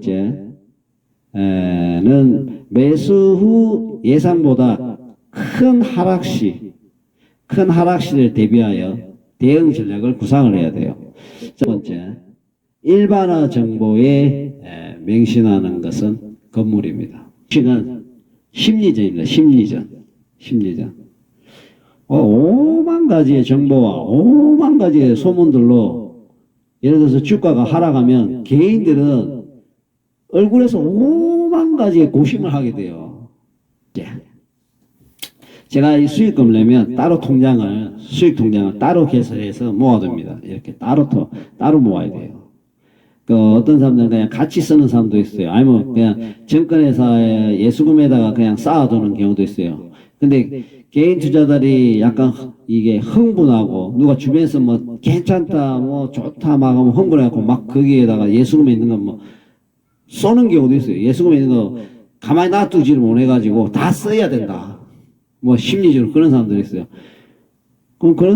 번째는 매수 후 예상보다 큰 하락 시, 큰 하락 시를 대비하여 대응 전략을 구상을 해야 돼요. 첫 번째, 일반화 정보에 에, 맹신하는 것은 건물입니다. 시는 심리전입니다. 심리전. 심리전. 어, 오만 가지의 정보와 오만 가지의 소문들로 예를 들어서 주가가 하락하면 개인들은 얼굴에서 오만 가지의 고심을 하게 돼요. 이제 제가 이 수익금을 내면 따로 통장을 수익 통장을 따로 개설해서 모아둡니다. 이렇게 따로 또 따로 모아야 돼요. 그 어떤 사람들은 그냥 같이 쓰는 사람도 있어요. 아니면 그냥 증권회사에 예수금에다가 그냥 쌓아두는 경우도 있어요. 근데 개인 투자자들이 약간 이게 흥분하고 누가 주변에서 뭐 괜찮다 뭐 좋다 막 하면 흥분해갖고 막 거기에다가 예수금에 있는 거뭐 쏘는 경우도 있어요. 예수금에 있는 거 가만히 놔두지를 못해가지고 다 써야 된다. 뭐 심리적으로 그런 사람들이 있어요. 그럼 그런